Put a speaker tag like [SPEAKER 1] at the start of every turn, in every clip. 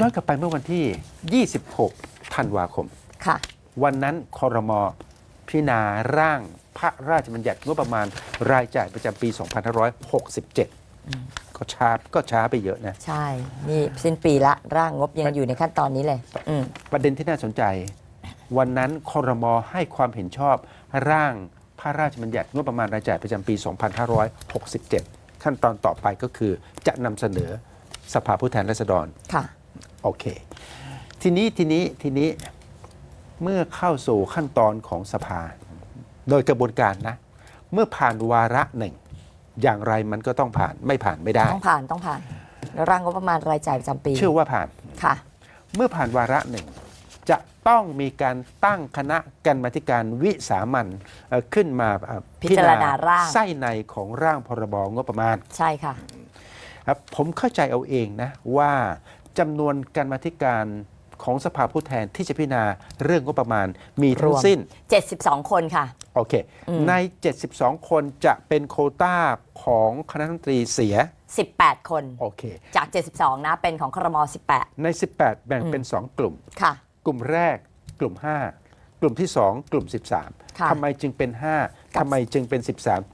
[SPEAKER 1] ย้อนกลับไปเมื่อวันที่ 26 ธันวาคม
[SPEAKER 2] ค่ะ
[SPEAKER 1] วันนั้นคอรมอพิจารณาร่างพระราชบัญญัติงบประมาณรายจ่ายประจำปี 2567 ก็ช้าก็ช้าไปเยอะนะ
[SPEAKER 2] ใช่ นี่สิ้นปีละร่างงบยังอยู่ในขั้นตอนนี้เลย อืม
[SPEAKER 1] ประเด็นที่น่าสนใจ วันนั้นคอรมอให้ความเห็นชอบร่างพระราชบัญญัติงบประมาณรายจ่ายประจำปี 2567 ขั้นตอนต่อไปก็คือจะนำเสนอสภาผู้แทนราษฎร
[SPEAKER 2] ค่ะ
[SPEAKER 1] โอเค ทีนี้ทีนี้ทีนี้เมื่อเข้าสู่ขั้นตอนของสภา โดยกระบวนการนะ เมื่อผ่านวาระหนึ่ง อย่างไรมันก็ต้องผ่านไม่ผ่านไม่ได้
[SPEAKER 2] ต้องผ่านต้องผ่านแล้วร่างงบประมาณรายจ่ายประจำปี
[SPEAKER 1] เชื่อว่าผ่าน
[SPEAKER 2] ค่ะ
[SPEAKER 1] เมื่อผ่านวาระหนึ่งจะต้องมีการตั้งคณะกรรมาธิการวิสามันเอ่อขึ้นมาเอ่อ
[SPEAKER 2] พิจารณาร่าง
[SPEAKER 1] ไส้ในของร่างพรบงบประมาณ
[SPEAKER 2] ใช่ค่ะ
[SPEAKER 1] ครับผมเข้าใจเอาเองนะว่า จำนวนการมาธิการของสภาผู้แทนที่จะพิจารณาเรื่องงบประมาณมีทั้
[SPEAKER 2] รงวม
[SPEAKER 1] สิ้น
[SPEAKER 2] 72 คนค่ะ
[SPEAKER 1] โอเค
[SPEAKER 2] อืม
[SPEAKER 1] ใน 72 คนจะเป็นโควต้าของคณะรัฐมนตรีเสีย
[SPEAKER 2] 18 คน
[SPEAKER 1] โอเค
[SPEAKER 2] จาก 72 นะ เป็นของครม
[SPEAKER 1] ใน 18 แบ่งเป็น 2 กลุ่ม
[SPEAKER 2] 18ค่ะ
[SPEAKER 1] กลุ่มแรกกลุ่ม 5 กลุ่มที่ 2 กลุ่ม 13
[SPEAKER 2] ค่ะ
[SPEAKER 1] ทำไมจึงเป็น 5ทำไมจึงเป็น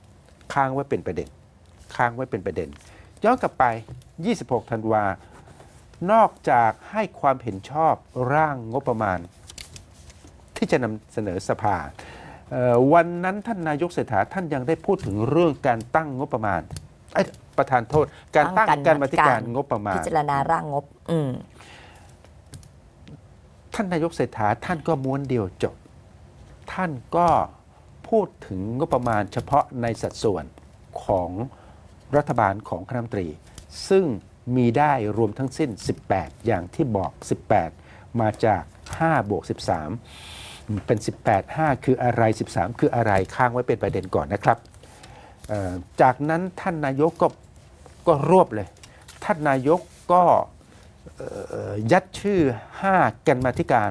[SPEAKER 1] 13 ค้างไว้เป็นประเด็น ค้างไว้เป็นประเด็น ย้อนกลับไป 26 ธันวา นอกจากให้ความเห็นชอบร่างงบประมาณ ที่จะนำเสนอสภาเอ่อวันนั้นท่านนายกเศรษฐาท่านยังได้พูดถึงเรื่องการตั้งงบประมาณเอ้ยประธานโทษ การตั้ง
[SPEAKER 2] ตั้ง
[SPEAKER 1] การมาธิการ
[SPEAKER 2] การ
[SPEAKER 1] งบประมา
[SPEAKER 2] พิ
[SPEAKER 1] ณ
[SPEAKER 2] จารณาร่างงบอืม
[SPEAKER 1] ท่านนายกเศรษฐาท่านก็ม้วนเดียวจบ ท่านก็พูดถึงงบประมาณเฉพาะในสัดส่วนของรัฐบาลของคณะรัฐมนตรี ซึ่ง มีได้รวมทั้งสิ้น 18 อย่างที่บอก 18 มาจาก5บวก13 เป็น 18 5 คืออะไร 13 คืออะไรค้างไว้เป็นประเด็นก่อนนะครับเอ่อจากนั้นท่านนายกก็ก็รวบเลย ท่านนายกก็เอ่อยัดชื่อ 5 กันมาธิการ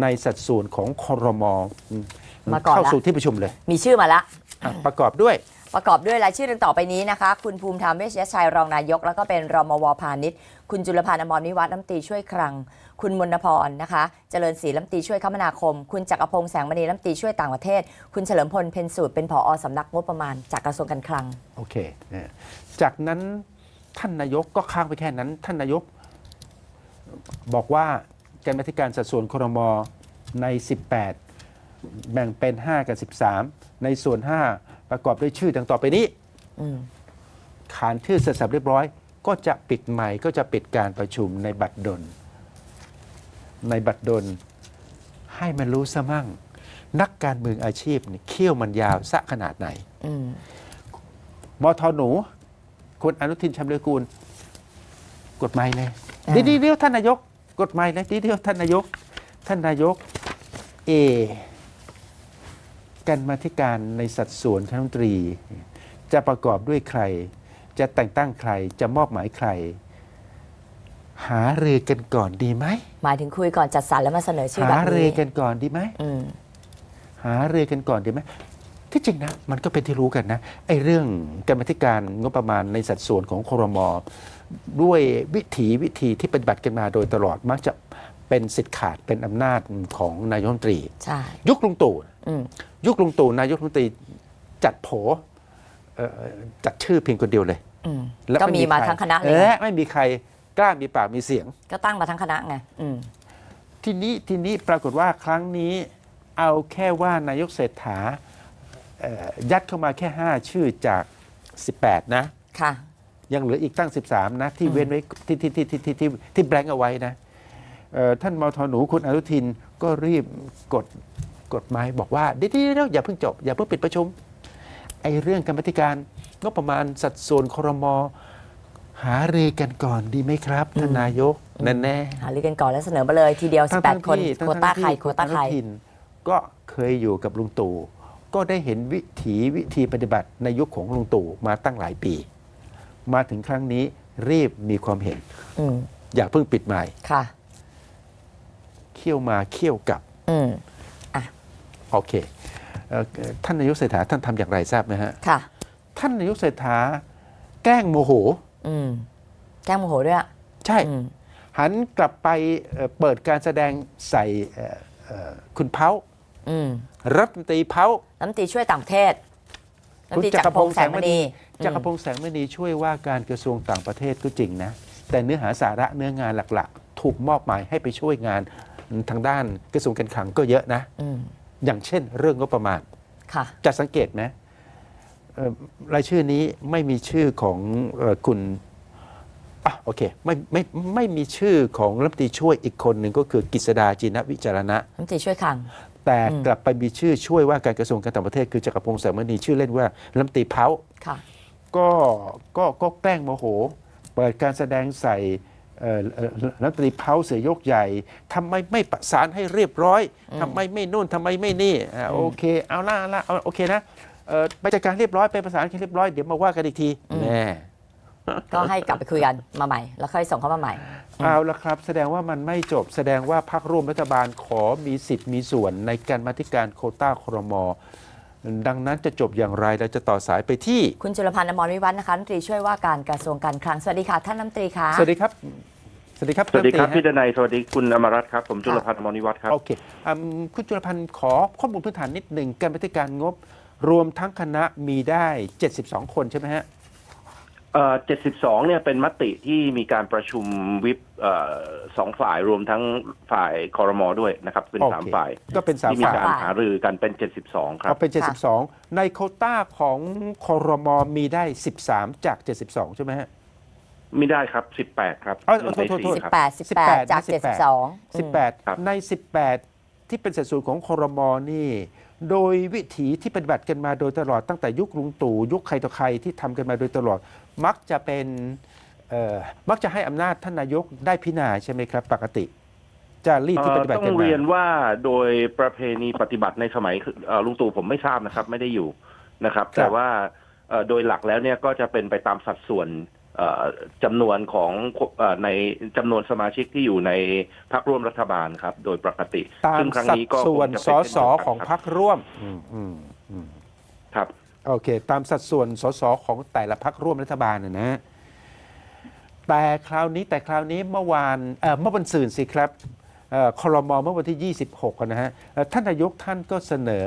[SPEAKER 1] ในสัดส่วนของคอรมอ
[SPEAKER 2] มาก่อนละ
[SPEAKER 1] เข้าสู่ที่ประชุมเลย
[SPEAKER 2] มีชื่อมาละ
[SPEAKER 1] อะประกอบด้วย
[SPEAKER 2] ประกอบด้วยรายชื่อดังต่อไปนี้นะคะ คุณภูมิธรรมเวชยชัยรองนายก แล้วก็เป็นรมวพาณิชย์ คุณจุลพันธ์อมรนิวัฒน์น้ำตีช่วยคลัง คุณมนพรนะคะ เจริญศรีล้ำตีช่วยคมนาคม คุณจักรพงษ์แสงมณีล้ำตีช่วยต่างประเทศ คุณเฉลิมพลเพ็ญสูตรเป็นผอสำนักงบประมาณ จากกระทรวงการคลัง
[SPEAKER 1] โอเค จากนั้นท่านนายกก็ค้างไปแค่นั้น ท่านนายก บอกว่าการมาธิการสัดส่วนครมใน 18 แบ่งเป็น 5 กับ 13 ในส่วน 5 ประกอบด้วยชื่อดังต่อไปนี้
[SPEAKER 2] อืม
[SPEAKER 1] ขานชื่อเสร็จสับเรียบร้อย ก็จะปิดใหม่ก็จะปิดการประชุมในบัตรดล ในบัตรดล ให้มันรู้ซะมั่ง นักการเมืองอาชีพเนี่ยเขี้ยวมันยาวซะขนาดไหน
[SPEAKER 2] อืม
[SPEAKER 1] มทหนู คุณอนุทินชำเลือกูล กฎหมายเลย
[SPEAKER 2] อ่า
[SPEAKER 1] ดีดีเดียวท่านนายก กฎหมายเลยดีเดียวท่านนายก ท่านนายก เอ กันมาธิการในสัดส่วนคณะรัฐมนตรี จะประกอบด้วยใคร จะแต่งตั้งใครจะมอบหมายใคร หารือกันก่อนดีไหม
[SPEAKER 2] หมายถึงคุยก่อนจัดสรรแล้วมาเสนอชื่อแบ
[SPEAKER 1] หา
[SPEAKER 2] บ
[SPEAKER 1] รือ
[SPEAKER 2] นี้
[SPEAKER 1] กันก่อนดีไหม
[SPEAKER 2] อืม
[SPEAKER 1] หารือกันก่อนดีไหมที่จริงนะมันก็เป็นที่รู้กันนะไอ้เรื่องกรรมาธิการงบประมาณในสัดส่วนของครมด้วยวิถีวิธีที่ปฏิบัติกันมาโดยตลอดมักจะเป็นสิทธิ์ขาดเป็นอำนาจของนายกรัฐมนตรี
[SPEAKER 2] ใช่
[SPEAKER 1] ยุคลุงตู่
[SPEAKER 2] อืม
[SPEAKER 1] ยุคลุงตู่นายกรัฐมนตรีจัดโผเอ่อจัดชื่อเพียงคนเดียวเลย
[SPEAKER 2] อืม
[SPEAKER 1] และ
[SPEAKER 2] ก็
[SPEAKER 1] ไมี
[SPEAKER 2] มา
[SPEAKER 1] ใร
[SPEAKER 2] ทั้งคณะเลย
[SPEAKER 1] และ
[SPEAKER 2] นะ
[SPEAKER 1] ไม่มีใครกล้ามีปากมีเสียง
[SPEAKER 2] ก็ตั้งมาทั้งคณะไงอืม
[SPEAKER 1] ทีนี้ทีนี้ปรากฏว่าครั้งนี้เอาแค่ว่านายกเศรษฐาเอ่อยัดเข้ามาแค่ 5 ชื่อจาก 18 นะ
[SPEAKER 2] ค่ะ
[SPEAKER 1] ยังเหลืออีกตั้ง 13 นะ ที่
[SPEAKER 2] อืม
[SPEAKER 1] เว้นไว้ที่ที่ที่ที่ที่ที่ที่แบงก์เอาไว้นะเอ่อท่านมทหนูคุณอนุทินก็รีบกด กฎหมายบอกว่าเดี๋ยวเดี๋ยวเดี๋ยวอย่าเพิ่งจบ อย่าเพิ่งปิดประชุมไอ้เรื่องกรรมาธิการงบประมาณสัดส่วนครมหารือกันก่อนดีไหมครับท่านนายกแน่แน่
[SPEAKER 2] หารือกันก่อนแล้วเสนอมาเลยทีเดียว
[SPEAKER 1] ทั้ง
[SPEAKER 2] 18 คน
[SPEAKER 1] ที่ทั้ง
[SPEAKER 2] โควต้า
[SPEAKER 1] ที่
[SPEAKER 2] ใครโควต้าใคร
[SPEAKER 1] ณอนุทินก็เคยอยู่กับลุงตู่ก็ได้เห็นวิถีวิธีปฏิบัติในยุคของลุงตู่มาตั้งหลายปี มาถึงครั้งนี้รีบมีความเห็น
[SPEAKER 2] อืม
[SPEAKER 1] อย่าเพิ่งปิดใหม่
[SPEAKER 2] ค่ะ
[SPEAKER 1] เคี่ยวมาเคี่ยวกลับ
[SPEAKER 2] อืม
[SPEAKER 1] โอเคเอ่อท่านนายกเศรษฐาท่านทำอย่างไรทราบไหมฮะ
[SPEAKER 2] ค่ะ
[SPEAKER 1] ท่านนายกเศรษฐาแกล้งโมโห
[SPEAKER 2] อืมแจ้งโมโหด้วยอะ
[SPEAKER 1] ใช่
[SPEAKER 2] อืม
[SPEAKER 1] หันกลับไปเอ่อเปิดการแสดงใส่เอ่อเอ่อคุณเพ้า
[SPEAKER 2] อืม
[SPEAKER 1] รัฐมนตรีเพ้า
[SPEAKER 2] รัฐมนตรีช่วยต่างประเทศรัฐม
[SPEAKER 1] คุ
[SPEAKER 2] น
[SPEAKER 1] ณ
[SPEAKER 2] ตรี
[SPEAKER 1] จั
[SPEAKER 2] จั
[SPEAKER 1] ก
[SPEAKER 2] ก
[SPEAKER 1] ร
[SPEAKER 2] ร
[SPEAKER 1] พ
[SPEAKER 2] พ
[SPEAKER 1] ง
[SPEAKER 2] ง
[SPEAKER 1] ษ์
[SPEAKER 2] ษ์
[SPEAKER 1] แส
[SPEAKER 2] แส
[SPEAKER 1] ง
[SPEAKER 2] ง
[SPEAKER 1] ม
[SPEAKER 2] ม
[SPEAKER 1] ณี
[SPEAKER 2] ณี
[SPEAKER 1] จักรพงษ์แสงมณีช่วยว่าการกระทรวงต่างประเทศก็จริงนะ แต่เนื้อหาสาระเนื้องานหลัก ๆ ถูกมอบหมายให้ไปช่วยงานทางด้านกระทรวงการคลังก็เยอะนะ
[SPEAKER 2] อืม
[SPEAKER 1] อย่างเช่น เรื่องงบประมาณ
[SPEAKER 2] ค่ะ
[SPEAKER 1] จะสังเกตไหมเอ่อรายชื่อนี้ไม่มีชื่อของเอ่อคุณอะโอเคไม่ไม่ไม่มีชื่อของรัฐมนตรีช่วยอีกคนหนึ่งก็คือกฤษดาจีนวิจารณะ
[SPEAKER 2] รัฐมนตรีช่วยคลัง
[SPEAKER 1] แต่
[SPEAKER 2] อืม
[SPEAKER 1] กลับไปมีชื่อช่วยว่าการกระทรวงการต่างประเทศคือจักรพงษ์แสงมณีชื่อเล่นว่ารัฐมนตรีเพ้า
[SPEAKER 2] ค่ะ
[SPEAKER 1] ก็ก็ก็แกล้งโมโห เปิดการแสดงใส่เอ่อเอ่อ รัฐมนตรีเพ้าเสือยกใหญ่ทำไมไม่ประสานให้เรียบร้อย
[SPEAKER 2] อืม
[SPEAKER 1] ทำไมไม่นู่นทำไมไม่นี่อ่า
[SPEAKER 2] อืม
[SPEAKER 1] โอเคเอาละเอาละเอาโอเคนะเอ่อไปจัดการเรียบร้อยไปประสานกันเรียบร้อยเดี๋ยวมาว่ากันอีกทีแน่
[SPEAKER 2] ก็ให้กลับไปคุยกันมาใหม่ แล้วค่อยส่งเข้ามาใหม่อืม
[SPEAKER 1] เอาละครับ แสดงว่ามันไม่จบแสดงว่าพรรคร่วมรัฐบาลขอมีสิทธิ์มีส่วนในการมาธิการโควต้าครมดังนั้นจะจบอย่างไรเราจะต่อสายไปที่
[SPEAKER 2] คุณจุลพันธ์อมรวิวัฒน์นะคะรัฐมนตรีช่วยว่าการกระทรวงการคลังสวัสดีค่ะท่านรัฐมนตรีคะ
[SPEAKER 1] สวัสดีครับส วัสดีครับ
[SPEAKER 3] สวัสดีครับ
[SPEAKER 1] ท่าน
[SPEAKER 3] พี่
[SPEAKER 1] ตี
[SPEAKER 3] ดนัยสวัสดีคุณอมรรัตน์ครับ ผมจุลพันธ์อมรนิวัฒน์ครับ
[SPEAKER 1] โอเคอืมคุณจุลพันธ์ขอข้อมูลพื้นฐานนิดหนึ่งการปฏิการงบ รวมทั้งคณะมีได้ 72 คนใช่ไหมฮะ
[SPEAKER 3] เอ่อ72เนี่ยเป็นมติที่มีการประชุมวิปเอ่อสองฝ่ายรวมทั้งฝ่ายคอรมอด้วยนะครับ เป็น
[SPEAKER 1] โอเค
[SPEAKER 3] สามฝ่าย
[SPEAKER 1] ก็เป็นสาม
[SPEAKER 3] ที่มี
[SPEAKER 1] ฝ่าย
[SPEAKER 3] การหารือกันเป็น72ครั
[SPEAKER 1] เอา
[SPEAKER 3] บ
[SPEAKER 1] เป็น72ในโควต้าของคอรมอมีได้13จาก72ใช่ไหมฮะ
[SPEAKER 3] ไม่ได้ครับ18ครับ
[SPEAKER 1] เอ้ย
[SPEAKER 3] หนึ่ง
[SPEAKER 1] โทษ
[SPEAKER 3] ใน
[SPEAKER 1] โทษ
[SPEAKER 3] สี่
[SPEAKER 1] โทษ
[SPEAKER 3] ครับ
[SPEAKER 2] 18 18 จาก
[SPEAKER 1] 18
[SPEAKER 2] 72อืม
[SPEAKER 3] ครับ
[SPEAKER 1] 18 ใน 18 ที่เป็นสัดส่วนของคอรมอนี่ โดยวิถีที่ปฏิบัติกันมาโดยตลอดตั้งแต่ยุคลุงตู่ยุคใครต่อใครที่ทำกันมาโดยตลอด มักจะเป็นเอ่อมักจะให้อำนาจท่านนายกได้พิจารณาใช่ไหมครับ ปกติจารีตที่ปฏิบัติ
[SPEAKER 3] ต้
[SPEAKER 1] กั
[SPEAKER 3] อนง
[SPEAKER 1] มา
[SPEAKER 3] เรียนว่าโดยประเพณีปฏิบัติในสมัยเอ่อลุงตู่ผมไม่ทราบนะครับ ไม่ได้อยู่นะครับ
[SPEAKER 1] ครับ
[SPEAKER 3] แต่ว่าเอ่อโดยหลักแล้วเนี่ยก็จะเป็นไปตามสัดส่วนเอ่อ จำนวนของเอ่อในจำนวนสมาชิกที่อยู่ในพรรคร่วมรัฐบาลครับ โดยปกติ
[SPEAKER 1] ตาม
[SPEAKER 3] ซึ่งครั้ง
[SPEAKER 1] สัด
[SPEAKER 3] นี้ก็
[SPEAKER 1] ส่วน
[SPEAKER 3] คงจะ
[SPEAKER 1] ส
[SPEAKER 3] เป็น
[SPEAKER 1] ส
[SPEAKER 3] เช่นเดียวกัน
[SPEAKER 1] ของ
[SPEAKER 3] ครับ
[SPEAKER 1] พรรคร่วมอืมอืมอืม
[SPEAKER 3] ครับ
[SPEAKER 1] โอเค ตามสัดส่วนสสของแต่ละพรรคร่วมรัฐบาลนะนะ แต่คราวนี้แต่คราวนี้เมื่อวานเอ่อเมื่อวันศุกร์สิครับเอ่อครมเมื่อวันที่ 26อะนะฮะเอ่อท่านนายกท่านก็เสนอ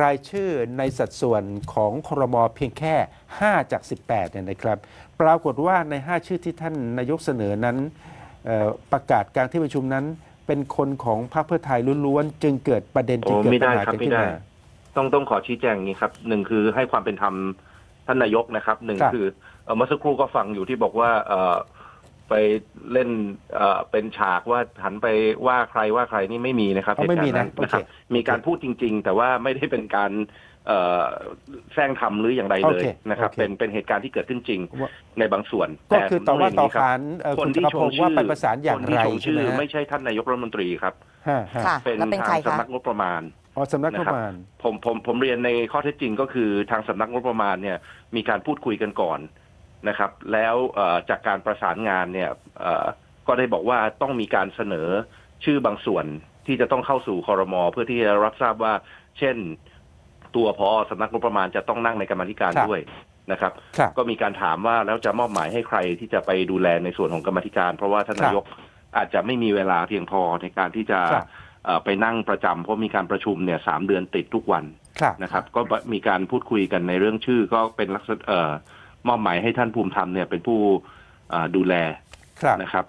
[SPEAKER 1] รายชื่อในสัดส่วนของครมเพียงแค่ 5 จาก 18เนี่ยนะครับ ปรากฏว่าใน 5 ชื่อที่ท่านนายกเสนอนั้นเอ่อประกาศกลารที่ประชุมนั้น เป็นคนของพรรคเพื่อไทยล้วนๆจึงเกิดประเด็นจึงเกิด
[SPEAKER 3] โอ้ไม่ได้
[SPEAKER 1] ปัญหา
[SPEAKER 3] ครับ
[SPEAKER 1] กัน
[SPEAKER 3] ไม่
[SPEAKER 1] ขึ้น
[SPEAKER 3] ได้
[SPEAKER 1] มา
[SPEAKER 3] ต้องต้องขอชี้แจงอย่างนี้ครับหนึ่งคือให้ความเป็นธรรมท่านนายกนะครับหนึ่ง
[SPEAKER 1] ครับ
[SPEAKER 3] คือเอ่อเมื่อสักครู่ก็ฟังอยู่ที่บอกว่าเอ่อ ไปเล่นเอ่อเป็นฉากว่าหันไปว่าใครว่าใครนี่ไม่มีนะครับ
[SPEAKER 1] อ๋อไม่มีนะ
[SPEAKER 3] เหตุการณ์นะครับ
[SPEAKER 1] โอเค
[SPEAKER 3] มีการพูดจริง ๆ แต่ว่าไม่ได้เป็นการเอ่อแซงทำหรืออย่างไรเลย
[SPEAKER 1] โอเค
[SPEAKER 3] นะครับ
[SPEAKER 1] โอเค
[SPEAKER 3] เป็นเป็นเหตุการณ์ที่เกิดขึ้นจริง
[SPEAKER 1] ว่า
[SPEAKER 3] ในบางส่วน
[SPEAKER 1] ก็คือต่อว่าต่อ
[SPEAKER 3] ผมเรียนย่งนี้ครับ
[SPEAKER 1] ขานเอ่อ
[SPEAKER 3] คน
[SPEAKER 1] คุณ
[SPEAKER 3] ที่
[SPEAKER 1] จักร
[SPEAKER 3] โช
[SPEAKER 1] พง
[SPEAKER 3] ว์
[SPEAKER 1] ศ์
[SPEAKER 3] ชื่
[SPEAKER 1] ว่า
[SPEAKER 3] อ
[SPEAKER 1] ไปประสานอย่าง
[SPEAKER 3] คน
[SPEAKER 1] ไร
[SPEAKER 3] ที่โชว์
[SPEAKER 1] ใช่
[SPEAKER 3] ชื่
[SPEAKER 1] ไหม
[SPEAKER 3] อ
[SPEAKER 1] ฮะ
[SPEAKER 3] ไม่ใช่ท่านนายกรัฐมนตรีครับ
[SPEAKER 1] ฮะฮะ
[SPEAKER 2] ค่ะ
[SPEAKER 3] เป็น
[SPEAKER 2] แล้วเป็น
[SPEAKER 3] ทา
[SPEAKER 2] ใครงคะ
[SPEAKER 3] สำนักงบประมาณ
[SPEAKER 1] อ๋อสำนักงบ
[SPEAKER 3] นะ
[SPEAKER 1] ป
[SPEAKER 3] ครับ
[SPEAKER 1] ระมาณ
[SPEAKER 3] ผมผมผมเรียนในข้อเท็จจริงก็คือทางสำนักงบประมาณเนี่ยมีการพูดคุยกันก่อน นะครับ แล้วเอ่อจากการประสานงานเนี่ยเอ่อก็ได้บอกว่าต้องมีการเสนอชื่อบางส่วนที่จะต้องเข้าสู่คอรมอเพื่อที่จะรับทราบว่า เช่น ตัวพอสำนักงบประมาณจะต้องนั่งในกรรมาธิการ
[SPEAKER 1] ครับ
[SPEAKER 3] ด้วยนะครับ
[SPEAKER 1] ครับ
[SPEAKER 3] ก็มีการถามว่าแล้วจะมอบหมายให้ใครที่จะไปดูแลในส่วนของกรรมาธิการ เพราะว่าท่าน
[SPEAKER 1] ครับ
[SPEAKER 3] นายกอาจจะไม่มีเวลาเพียงพอในการที่จะ
[SPEAKER 1] ครับ
[SPEAKER 3] เอ่อไปนั่งประจำเพราะมีการประชุมเนี่ยสามเดือนติดทุกวัน
[SPEAKER 1] ครับ
[SPEAKER 3] นะครับ ก็มีการพูดคุยกันในเรื่องชื่อก็เป็นลักษณะเอ่อ มอบหมายให้ท่านภูมิธรรมเนี่ยเป็นผู้เอ่อดูแล
[SPEAKER 1] ครับ
[SPEAKER 3] นะครับ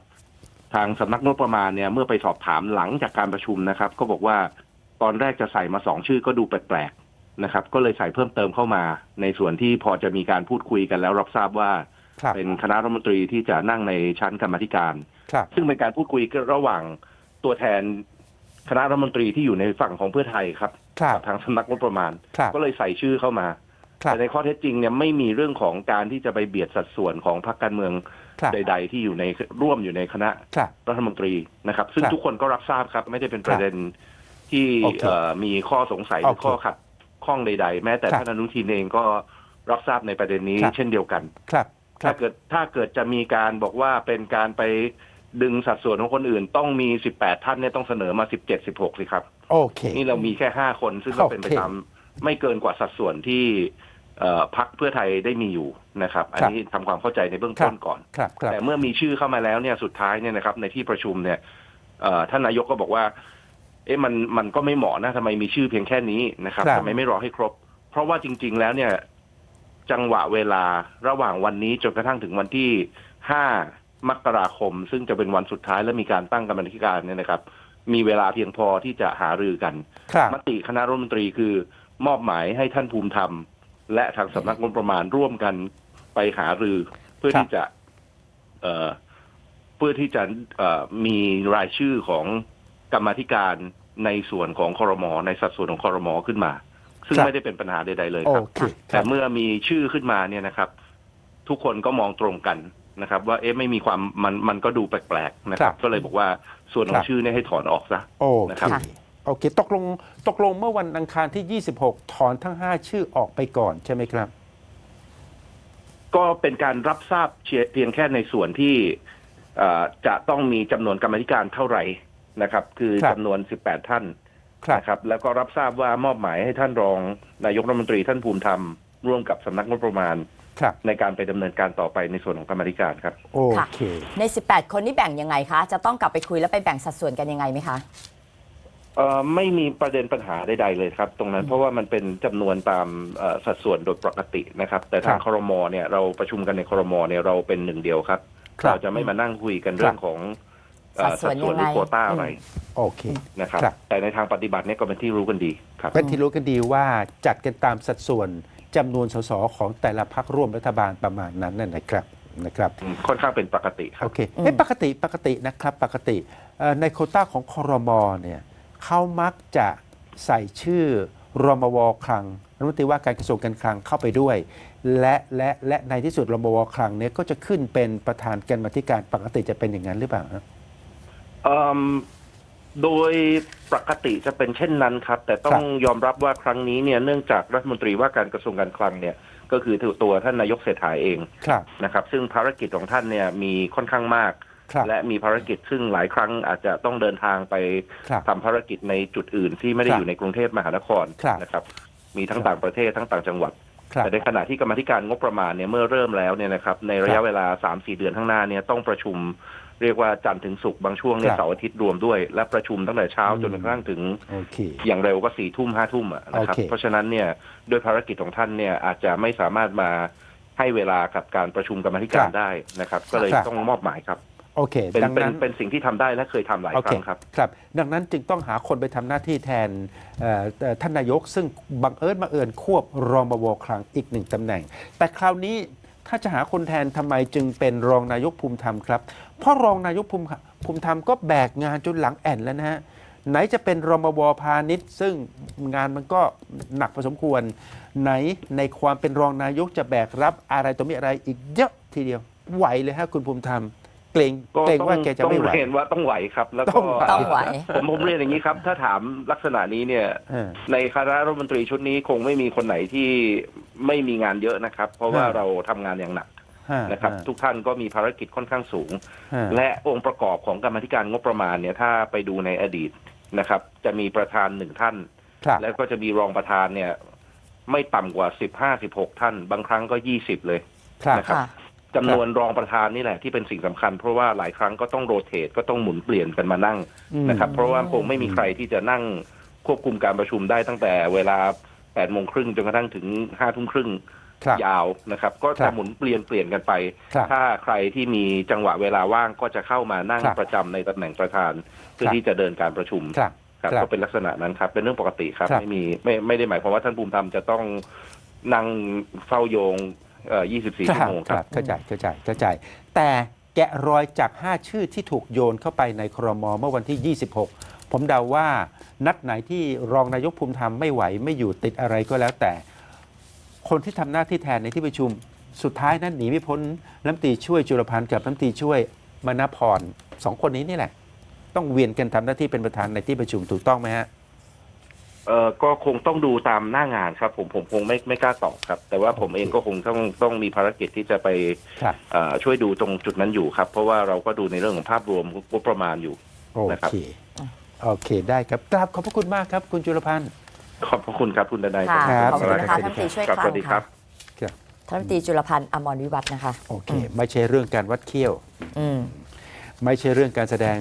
[SPEAKER 3] ทางสำนักงบประมาณเนี่ยเมื่อไปสอบถามหลังจากการประชุมนะครับ ก็บอกว่าตอนแรกจะใส่มาสองชื่อก็ดูแปลกๆนะครับ ก็เลยใส่เพิ่มเติมเข้ามา ในส่วนที่พอจะมีการพูดคุยกันแล้วรับทราบว่า
[SPEAKER 1] ครับ
[SPEAKER 3] เป็นคณะรัฐมนตรีที่จะนั่งในชั้นกรรมาธิการ
[SPEAKER 1] ครับ
[SPEAKER 3] ซึ่งเป็นการพูดคุยกันระหว่างตัวแทนคณะรัฐมนตรีที่อยู่ในฝั่งของเพื่อไทยครับ
[SPEAKER 1] ครับ
[SPEAKER 3] กับทางสำนักงบประมาณ
[SPEAKER 1] ครับ
[SPEAKER 3] ก็เลยใส่ชื่อเข้ามา
[SPEAKER 1] ครับ
[SPEAKER 3] แต่ในข้อเท็จจริงเนี่ยไม่มีเรื่องของการที่จะไปเบียดสัดส่วนของพรรคการเมือง
[SPEAKER 1] ครับ
[SPEAKER 3] ใด ๆ ที่อยู่ในร่วมอยู่ในคณะ
[SPEAKER 1] ครับ
[SPEAKER 3] รัฐมนตรีนะครับ ซึ่ง
[SPEAKER 1] ครับ
[SPEAKER 3] ทุกคนก็รับทราบครับ ไม่ได้เป็นประเด็นที่
[SPEAKER 1] โอเค
[SPEAKER 3] เอ่อมีข้อสงสัยหรือ
[SPEAKER 1] โอเค
[SPEAKER 3] ข้อขัดข้องใด ๆ แม้แต่
[SPEAKER 1] ครับ
[SPEAKER 3] ท่านอนุทินเองก็รับทราบในประเด็นนี้
[SPEAKER 1] ครับ
[SPEAKER 3] เช่นเดียวกัน
[SPEAKER 1] ครับครั
[SPEAKER 3] ถ้า
[SPEAKER 1] บ
[SPEAKER 3] เกิดถ้าเกิดจะมีการบอกว่าเป็นการไปดึงสัดส่วนของคนอื่น ต้องมี 18 ท่านเนี่ยต้องเสนอมา 17 16สิครับ
[SPEAKER 1] โอเค
[SPEAKER 3] นี่เรามีแค่ 5 คนซึ่งก็เป็นไป
[SPEAKER 1] โอเค
[SPEAKER 3] ตามไม่เกินกว่าสัดส่วนที่เอ่อ พักเพื่อไทยได้มีอยู่นะครับ อันนี้ทำความเข้าใจในเบื้องต้นก่อน
[SPEAKER 1] ครับครับ
[SPEAKER 3] แต่เมื่อมีชื่อเข้ามาแล้วเนี่ยสุดท้ายเนี่ยนะครับ ในที่ประชุมเนี่ยเอ่อท่านนายกก็บอกว่า เอ๊ะมันมันก็ไม่เหมาะนะทำไมมีชื่อเพียงแค่นี้นะครับ
[SPEAKER 1] ครับ
[SPEAKER 3] ทำไมไม่รอให้ครบ เพราะว่าจริง ๆ แล้วเนี่ย จังหวะเวลาระหว่างวันนี้จนกระทั่งถึงวันที่ห้ามกราคม ซึ่งจะเป็นวันสุดท้ายและมีการตั้งกรรมาธิการเนี่ยนะครับ มีเวลาเพียงพอที่จะหารือกัน
[SPEAKER 1] ครับ
[SPEAKER 3] มติคณะรัฐมนตรีคือมอบหมายให้ท่านภูมิธรรม และทางสำนักงบประมาณร่วมกันไปหารือ เพื่อ
[SPEAKER 1] ครับ
[SPEAKER 3] ที่จะเอ่อเพื่อที่จะเอ่อมีรายชื่อของกรรมาธิการในส่วนของคอรมอในสัดส่วนของคอรมอขึ้นมา ซึ่ง
[SPEAKER 1] ครับ
[SPEAKER 3] ไม่ได้เป็นปัญหาใด ๆ เลย
[SPEAKER 1] โอ
[SPEAKER 3] ครับ
[SPEAKER 1] เคค
[SPEAKER 3] แต่
[SPEAKER 1] รับ
[SPEAKER 3] เมื่อมีชื่อขึ้นมาเนี่ยนะครับ ทุกคนก็มองตรงกันนะครับ ว่าเอ๊ะไม่มีความมันมันก็ดูแปลกๆนะครับ ก็เลยบอกว่าส่วนข
[SPEAKER 1] ค
[SPEAKER 3] อ
[SPEAKER 1] รั
[SPEAKER 3] ง
[SPEAKER 1] บ
[SPEAKER 3] ชื่อเนี่ยให้ถอนออกซะ
[SPEAKER 1] โอ
[SPEAKER 3] นะ
[SPEAKER 1] เค
[SPEAKER 3] ครับ
[SPEAKER 1] โอเคตกลงตกลงเมื่อวันอังคารที่ 26 ถอนทั้ง 5 ชื่อออกไปก่อนใช่ไหมครับ
[SPEAKER 3] ก็เป็นการรับทราบเชียเพียงแค่ในส่วนที่เอ่อจะต้องมีจำนวนกรรมาธิการเท่าไหร่นะครับ คือ
[SPEAKER 1] ครับ
[SPEAKER 3] จำนวน 18 ท่าน
[SPEAKER 1] ครับ
[SPEAKER 3] นะครับ แล้วก็รับทราบว่ามอบหมายให้ท่านรองนายกรัฐมนตรีท่านภูมิธรรม ร่วมกับสำนักงบประมาณ
[SPEAKER 1] ครับ
[SPEAKER 3] ในการไปดำเนินการต่อไปในส่วนของกรรมาธิการครับ
[SPEAKER 1] โอเค
[SPEAKER 2] ใน 18 คนนี่แบ่งยังไงคะ จะต้องกลับไปคุยแล้วไปแบ่งสัดส่วนกันยังไงไหมคะ
[SPEAKER 3] เอ่อไม่มีประเด็นปัญหาใดๆเลยครับ ตรงนั้นเพราะว่ามันเป็นจำนวนตามเอ่อสัดส่วนโดยปกตินะครับ แต่ทาง
[SPEAKER 1] ครับ
[SPEAKER 3] ครมเนี่ยเราประชุมกันในครมเนี่ยเราเป็นหนึ่งเดียวครับ
[SPEAKER 1] ครับ
[SPEAKER 3] เราจะไม่มานั่งคุยกันเรื่องของเอ่อ
[SPEAKER 2] สัดส่วน
[SPEAKER 3] หรือ
[SPEAKER 2] ยังไง
[SPEAKER 3] โควต้าอะไร
[SPEAKER 1] โอเค
[SPEAKER 3] นะครับ
[SPEAKER 1] ครับ
[SPEAKER 3] แต่ในทางปฏิบัติเนี่ยก็เป็นที่รู้กันดีครับ
[SPEAKER 1] เป็นที่รู้กันดีว่าจัดกันตามสัดส่วนจำนวนสสของแต่ละพักร่วมรัฐบาลประมาณนั้นนั่นนะครับนะครับ
[SPEAKER 3] อืมค่อนข้างเป็นปกติครั
[SPEAKER 1] โอบเคเอ้ยปกติปกตินะครับปกติเอ่อในโควต้าของคอรมอเนี่ย เขามักจะใส่ชื่อรมวคลังรัฐมนตรีว่าการกระทรวงการคลังเข้าไปด้วย และและและในที่สุดรมวคลังเนี่ยก็จะขึ้นเป็นประธานกรรมาธิการปกติจะเป็นอย่างนั้นหรือเปล่าครับ
[SPEAKER 3] เอิ่มโดยปกติจะเป็นเช่นนั้นครับ แต่ต้อ
[SPEAKER 1] ครั
[SPEAKER 3] ง
[SPEAKER 1] บ
[SPEAKER 3] ยอมรับว่าครั้งนี้เนี่ยเนื่องจากรัฐมนตรีว่าการกระทรวงการคลังเนี่ยก็คือตัวท่านนายกเศรษฐาเอง
[SPEAKER 1] ครับ
[SPEAKER 3] นะครับ ซึ่งภารกิจของท่านเนี่ยมีค่อนข้างมาก
[SPEAKER 1] ครับ
[SPEAKER 3] และมีภารกิจซึ่งหลายครั้งอาจจะต้องเดินทางไป
[SPEAKER 1] ครับ
[SPEAKER 3] ทำภารกิจในจุดอื่นที่ไม่ได้
[SPEAKER 1] ครับ
[SPEAKER 3] อยู่ในกรุงเทพมหานคร
[SPEAKER 1] ครับ
[SPEAKER 3] นะครับ มีทั้ง
[SPEAKER 1] ครับ
[SPEAKER 3] ต่างประเทศทั้งต่างจังหวัด
[SPEAKER 1] ครับ
[SPEAKER 3] แต่ในขณะที่กรรมาธิการงบประมาณเนี่ยเมื่อเริ่มแล้วเนี่ยนะครับในระ
[SPEAKER 1] ครั
[SPEAKER 3] ยะ
[SPEAKER 1] บ
[SPEAKER 3] เวลา3-4เดือนข้างหน้าเนี่ยต้องประชุมเรียกว่าจันทร์ถึงศุกร์บางช่วงเนี่
[SPEAKER 1] ค
[SPEAKER 3] ย
[SPEAKER 1] รับ
[SPEAKER 3] เสาร์อาทิตย์รวมด้วย และประชุมตั้งแต่เช้า
[SPEAKER 1] อืม
[SPEAKER 3] จนกระทั่งถึง
[SPEAKER 1] โอเค
[SPEAKER 3] อย่างเร็วก็สี่ทุ่มห้าทุ่มอะนะครับ
[SPEAKER 1] โอเค
[SPEAKER 3] เพราะฉะนั้นเนี่ยด้วยภารกิจของท่านเนี่ยอาจจะไม่สามารถมาให้เวลากับการประชุมกรรมาธิการได้นะครับ ก็เลย
[SPEAKER 1] ครับ
[SPEAKER 3] ต้องมอบหมายครับ
[SPEAKER 1] โอเค
[SPEAKER 3] เป็น
[SPEAKER 1] ดัง
[SPEAKER 3] เป็น
[SPEAKER 1] นั้น
[SPEAKER 3] เป็นสิ่งที่ทำได้และเคยทำหลาย
[SPEAKER 1] โอ
[SPEAKER 3] ค
[SPEAKER 1] เค
[SPEAKER 3] รั้งครับ
[SPEAKER 1] ครับ ดังนั้นจึงต้องหาคนไปทำหน้าที่แทนเอ่อเอ่อท่านนายก ซึ่งบังเอิญมาเอิญควบรองบวคลังอีกหนึ่งตำแหน่ง แต่คราวนี้ถ้าจะหาคนแทนทำไมจึงเป็นรองนายกภูมิธรรมครับ เพราะรองนายกภูมิภูมิธรรมก็แบกงานจนหลังแอนแล้วนะฮะ ไหนจะเป็นรมวพาณิชย์ ซึ่งงานมันก็หนักพอสมควร ไหนในความเป็นรองนายกจะแบกรับอะไรตัวมีอะไรอีกเยอะทีเดียวไหวเลยฮะคุณภูมิธรรม เกรง
[SPEAKER 3] ก็
[SPEAKER 1] เกรง
[SPEAKER 3] ต้อง
[SPEAKER 1] ว่าแกจะ
[SPEAKER 3] ต้อง
[SPEAKER 1] ไม่ไหว
[SPEAKER 3] เรียนว่าต้องไหวครับ แล้ว
[SPEAKER 1] ต้
[SPEAKER 3] ก็
[SPEAKER 1] องไหว
[SPEAKER 2] ต้องไหว
[SPEAKER 3] ผมผมเรียนอย่างนี้ครับ ถ้าถามลักษณะนี้เนี่ย
[SPEAKER 1] เออ
[SPEAKER 3] ในคณะรัฐมนตรีชุดนี้คงไม่มีคนไหนที่ไม่มีงานเยอะนะครับ เพราะว่า
[SPEAKER 1] ฮะ
[SPEAKER 3] เราทำงานอย่างหนัก
[SPEAKER 1] ฮ
[SPEAKER 3] นะครับ
[SPEAKER 1] ฮ
[SPEAKER 3] ทุกท่านก็มีภารกิจค่อนข้างสูง
[SPEAKER 1] ฮะ
[SPEAKER 3] และองค์ประกอบของกรรมาธิการงบประมาณเนี่ยถ้าไปดูในอดีตนะครับ จะมีประธานหนึ่งท่าน
[SPEAKER 1] ครับ
[SPEAKER 3] แล้วก็จะมีรองประธานเนี่ย ไม่ต่ำกว่าสิบห้าสิบหกท่าน บางครั้งก็ยี่สิบเลย
[SPEAKER 1] ครับ
[SPEAKER 3] นะครับ
[SPEAKER 2] ค่ะ
[SPEAKER 3] จำนวนรองประธานนี่แหละที่เป็นสิ่งสำคัญ เพราะว่าหลายครั้งก็ต้องโรเตทก็ต้องหมุนเปลี่ยนกันมานั่ง
[SPEAKER 1] อืม
[SPEAKER 3] นะครับ เพราะว่าคงไม่มีใครที่จะนั่งควบคุมการประชุมได้ตั้งแต่เวลาแปดโมงครึ่งจนกระทั่งถึงห้าทุ่มครึ่ง
[SPEAKER 1] ครับ
[SPEAKER 3] ยาวนะครับ ก็
[SPEAKER 1] ครั
[SPEAKER 3] จะ
[SPEAKER 1] บ
[SPEAKER 3] หมุนเปลี่ยนเปลี่ยนกันไป
[SPEAKER 1] ครับ
[SPEAKER 3] ถ้าใครที่มีจังหวะเวลาว่างก็จะเข้ามานั่ง
[SPEAKER 1] ครับ
[SPEAKER 3] ประจำในตำแหน่งประธาน เพื่อ
[SPEAKER 1] ครับ
[SPEAKER 3] ที่จะเดินการประชุม
[SPEAKER 1] ครับ
[SPEAKER 3] ครับ
[SPEAKER 1] ครับ
[SPEAKER 3] ก็เป็นลักษณะนั้นครับ เป็นเรื่องปกติครับ
[SPEAKER 1] ครับ
[SPEAKER 3] ไม่มีไม่ไม่ได้หมายความว่าท่านภูมิธรรมจะต้องนั่งเฝ้าโยง เอ่อ24ชั่วโมงครับ
[SPEAKER 1] เข้าใจเข้าใจเข้าใจ แต่แกะรอยจาก 5 ชื่อที่ถูกโยนเข้าไปในครมเมื่อวันที่ 26 ผมเดาว่า นัดไหนที่รองนายกภูมิธรรมไม่ไหวไม่อยู่ติดอะไรก็แล้วแต่ คนที่ทำหน้าที่แทนในที่ประชุมสุดท้ายนั้นหนีไม่พ้นน้ำตรีช่วยจุลพันธ์กับน้ำตรีช่วยมณพรสองคนนี้นี่แหละ ต้องเวียนกันทำหน้าที่เป็นประธานในที่ประชุมถูกต้องไหมฮะ
[SPEAKER 3] เอ่อก็คงต้องดูตามหน้างานครับ ผมผมคงไม่ไม่กล้าตอบครับ แต่ว่าผมเองก็คงต้องต้องมีภารกิจที่จะไป
[SPEAKER 1] ครับ
[SPEAKER 3] เอ่อช่วยดูตรงจุดนั้นอยู่ครับ เพราะว่าเราก็ดูในเรื่องของภาพรวมงบประมาณอยู่
[SPEAKER 1] โอ
[SPEAKER 3] นะครับ
[SPEAKER 1] เค โอเคได้ครับกราบขอบพระคุณมากครับคุณจุลพันธ์
[SPEAKER 3] ขอบพระคุณครับคุณดนาย
[SPEAKER 2] ค่ะ
[SPEAKER 1] ครับ
[SPEAKER 2] ขอบคุณนะคะท่านตรีช่วย
[SPEAKER 3] ครับ
[SPEAKER 2] ค
[SPEAKER 3] ส
[SPEAKER 2] ลั
[SPEAKER 3] วั
[SPEAKER 2] ง
[SPEAKER 3] สดีครั
[SPEAKER 2] ค่ะ
[SPEAKER 3] บ
[SPEAKER 2] ท่านรัฐมนตรีจุลพันธ์อมรวิวัฒน์นะคะ
[SPEAKER 1] โอเค ไม่ใช่เรื่องการวัดเขี้ยว
[SPEAKER 2] อืม
[SPEAKER 1] ไม่ใช่เรื่องการแสดง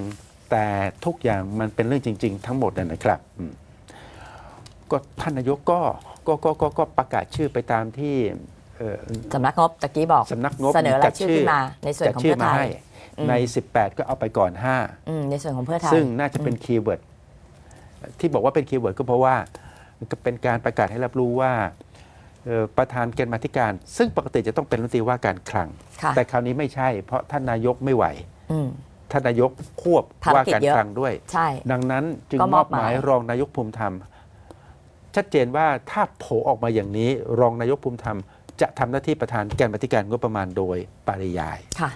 [SPEAKER 1] แต่ทุกอย่างมันเป็นเรื่องจริง ๆ ทั้งหมดนะนะครับอืม ก็ท่านนายกก็ก็ก็ก็ก็ประกาศชื่อไปตามที่เอ่อ
[SPEAKER 2] สำนักงบตะกี้บอก
[SPEAKER 1] สำนักงบ
[SPEAKER 2] เสนอราย
[SPEAKER 1] จัด
[SPEAKER 2] ชื่อ
[SPEAKER 1] ชื่อ
[SPEAKER 2] ขึ้นมาในส่วน
[SPEAKER 1] จัด
[SPEAKER 2] ของ
[SPEAKER 1] ชื่อ
[SPEAKER 2] เพื่อ
[SPEAKER 1] มา
[SPEAKER 2] ไทย
[SPEAKER 1] ให้
[SPEAKER 2] อืม
[SPEAKER 1] ใน 18 5ก็เอาไปก่อน
[SPEAKER 2] อืมในส่วนของเพื่อไทย
[SPEAKER 1] 5 ซึ่งน่าจะเป็นคีย์เวิร์ดที่บอกว่าเป็นคีย์เวิร์ดก็เพราะว่าก็เป็นการประกาศให้รับรู้ว่าเอ่อประธานเกณฑ์มาธิการ ซึ่งปกติจะต้องเป็นรัฐมนตรีว่าการคลัง
[SPEAKER 2] ค่ะ
[SPEAKER 1] แต่คราวนี้ไม่ใช่เพราะท่านนายกไม่ไหว
[SPEAKER 2] อืม
[SPEAKER 1] ท่านนายกควบ
[SPEAKER 2] ภาร
[SPEAKER 1] ว่า
[SPEAKER 2] กิจ
[SPEAKER 1] การ
[SPEAKER 2] เยอะ
[SPEAKER 1] คลังด้วย
[SPEAKER 2] ใช่
[SPEAKER 1] ดังนั้นจึง
[SPEAKER 2] ก็
[SPEAKER 1] ม
[SPEAKER 2] ม
[SPEAKER 1] อ
[SPEAKER 2] อ
[SPEAKER 1] บบหมาม
[SPEAKER 2] หายย
[SPEAKER 1] รองนายกภูมิธรรม ชัดเจนว่าถ้าโผออกมาอย่างนี้ รองนายกภูมิธรรม จะทำหน้าที่ประธานแกนปฏิการงบประมาณโดยปริยาย
[SPEAKER 2] ค่ะ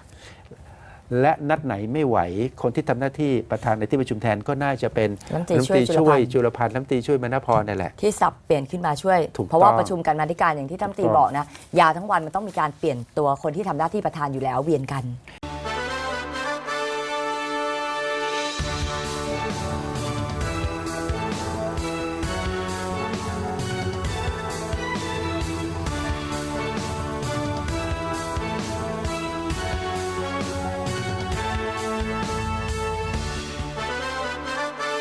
[SPEAKER 1] และนัดไหนไม่ไหวคนที่ทำหน้าที่ประธานในที่ประชุมแทนก็น่าจะเป็น
[SPEAKER 2] รัฐมนตรีช่วยจุล
[SPEAKER 1] ช่ว
[SPEAKER 2] พั
[SPEAKER 1] ย
[SPEAKER 2] นธ์
[SPEAKER 1] จุลพันธ์รัฐมนตรีช่วยมณพรนั่นแหละ
[SPEAKER 2] ที่สับเปลี่ยนขึ้นมาช่วย
[SPEAKER 1] ถูก
[SPEAKER 2] เพราะว่า
[SPEAKER 1] ต้อง
[SPEAKER 2] ประชุมกันมาธิการอย่างที่ท่านรัฐมนตรี
[SPEAKER 1] ถูกต้อง
[SPEAKER 2] บอกนะยาวทั้งวันมันต้องมีการเปลี่ยนตัวคนที่ทำหน้าที่ประธานอยู่แล้วเวียนกัน